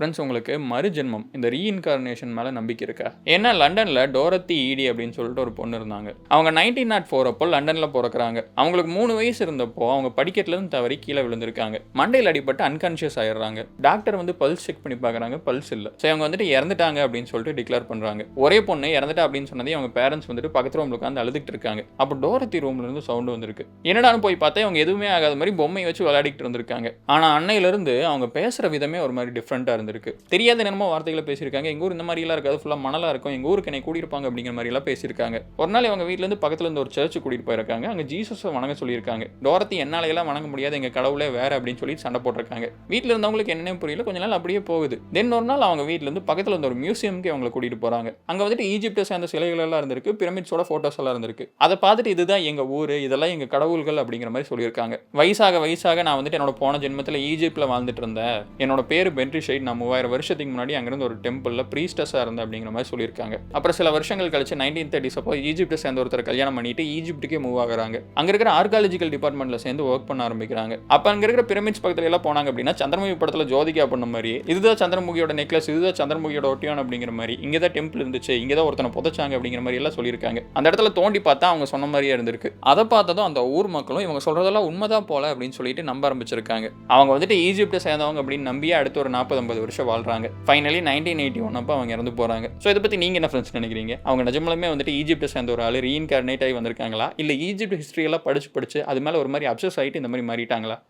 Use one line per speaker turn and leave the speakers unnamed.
Friends உங்களுக்கு மறுஜென்மம் இந்த reincarnation மேலே நம்பிக்கை இருக்கா? ஏன்னா லண்டனில் டோரத்தி ஈடி அப்படின்னு சொல்லிட்டு ஒரு பொண்ணு இருந்தாங்க. அவங்க நைன்டீன் நாட் ஃபோர் அப்போ லண்டனில் பிறக்கிறாங்க. அவங்களுக்கு மூணு வயசு இருந்தப்போ அவங்க படிக்கட்டுலேருந்து தவறி கீழே விழுந்திருக்காங்க. மண்டையில் அடிபட்டு அன்கான்ஷியஸ் ஆயிடுறாங்க. டாக்டர் வந்து பல்ஸ் செக் பண்ணி பார்க்குறாங்க பல்ஸ் இல்லை. ஸோ அவங்க வந்துட்டு இறந்துட்டாங்க அப்படின்னு சொல்லிட்டு டிக்ளேர் பண்ணுறாங்க ஒரே பொண்ணு இறந்துட்டா அப்படின்னு சொன்னதே அவங்க பேரண்ட்ஸ் வந்துட்டு பக்கத்து ரூமில் உட்காந்து அழுதுகிட்டு இருக்காங்க. அப்போ டோரத்தி ரூம்ல இருந்து சவுண்டு வந்திருக்கு. என்னடான்னு போய் பார்த்தா அவங்க எதுவுமே ஆகாத மாதிரி பொம்மையை வச்சு விளையாடிட்டு இருந்திருக்காங்க. ஆனால் அன்னையிலிருந்து அவங்க பேசுகிற விதமே ஒரு மாதிரி டிஃப்ரெண்ட்டாக இருந்திருக்கு தெரியாத என்னமோ வார்த்தைகளை பேசியிருக்காங்க. எங்கள் ஊர் இந்த மாதிரிலாம் இருக்காது. ஃபுல்லாக மணலாக இருக்கும். எங்கள் ஊருக்கு என்னை கூட்டியிருப்பாங்க அப்படிங்கிற மாதிரிலாம் பேசியிருக்காங்க. ஒரு நாள் அவங்க வீட்டிலேருந்து பக்கத்தில் இருந்து ஒரு சர்ச்சு கூட்டிகிட்டு போயிருக்காங்க. அங்கே ஜீசஸை வணங்க சொல்லியிருக்காங்க. டோரத்தி என்னாலையெல்லாம் வணங்க முடியாது. எங்கள் கடவுளே வேறு அப்படின்னு சொல்லி சண்டை போட்டிருக்காங்க. வீட்டில் இருந்தவங்களுக்கு என்னன்னே புரியல. கொஞ்ச நாள் அப்படியே போகுது. தென் ஒரு நாள் அவங்க வீட்டிலேருந்து பக்கத்தில் இருந்த ஒரு மியூசியம்க்கு அவங்களை கூட்டிட்டு போகிறாங்க அங்கே வந்துட்டு ஈஜிப்டை சேர்ந்த சிலைகள் எல்லாம் இருந்திருக்கு. பிரமிட்ஸோட ஃபோட்டோஸ் எல்லாம் இருந்திருக்கு. அதை பார்த்துட்டு இதுதான் எங்கள் ஊர். இதெல்லாம் எங்கள் கடவுள்கள் அப்படிங்கிற மாதிரி சொல்லியிருக்காங்க. வயசாக வயசாக நான் வந்துட்டு என்னோட போன ஜென்மத்தில் ஈஜிப்டில் வாழ்ந்துட்டு இருந்தேன் என்னோட பேர் பென்ட்ரி ஷைட் நான் மூவாயிரம் வருஷத்துக்கு முன்னாடி அங்கிருந்து ஒரு டெம்பிளில் ப்ரீஸ்டஸாக இருந்த அப்படிங்கிற மாதிரி சொல்லியிருக்காங்க. அப்புறம் சில வருஷங்கள் கழிச்சு நைன்டீன் தேர்ட்டிஸ் அப்போ ஈஜிப்டை சேர்ந்த ஒருத்தர் கல்யாணம் பண்ணிட்டு ஈஜிப்டுக்கே மூவ் ஆகிறாங்க. அங்கே இருக்கிற ஆர்காலஜிக்கல் டிபார்ட்மெண்ட்டில் சேர்ந்து ஒர்க் பண்ண ஆரம்பிக்கிறாங்க. அப்போ அங்கே இருக்கிற பிரமிட்ஸ் பக்கத்துல எல்லாம் போனாங்க அப்படின்னா சந்திரமுகி படத்தில் ஜோதிகா பண்ண மாதிரி இதுதான் சந்திரமுகியோட நெக்லஸ் இதுதான் சந்திரமுகியோட ஒட்டியான் அப்படிங்கிற மாதிரி. இங்கே தான் டெம்பிள் இருந்துச்சு இங்கே தான் ஒருத்தனை புதைச்சாங்க அப்படிங்கிற மாதிரி எல்லாம் சொல்லியிருக்காங்க. அந்த இடத்துல தோண்டி பார்த்தா அவங்க சொன்ன மாதிரியே இருந்திருக்கு. அதை பார்த்ததும் அந்த ஊர் மக்களும் இவங்க சொல்றதெல்லாம் உண்மைதான் போல அப்படின்னு சொல்லிட்டு நம்ப ஆரம்பிச்சிருக்காங்க. அவங்க வந்துட்டு ஈஜிப்டை சேர்ந்தவங்க அப்படின்னு நம்பியே அடுத்து ஒரு நாற்பது ஐம்பது வருஷம் வாழ்றாங்க. ஃபைனலி நைன்டீன் எயிட்டி ஒன் அப்போ அவங்க இறந்து போறாங்க. ஸோ இதை பத்தி நீங்க என்ன ஃப்ரெண்ட்ஸ் நினைக்கிறீங்க? அவங்க நிஜமாலுமே வந்துட்டு ஈஜிப்டை சேர்ந்த ஒரு ஆள் ரீஇன்கார்னேட் ஆகி வந்திருக்காங்களா? இல்லை ஈஜிப்ட் ஹிஸ்ட்ரியெல்லாம் படிச்சு படிச்சு அது மேலே ஒரு மாதிரி அப்சஸ் ஆகிட்டு இந்த மாதிரி மாறிட்டாங்களா?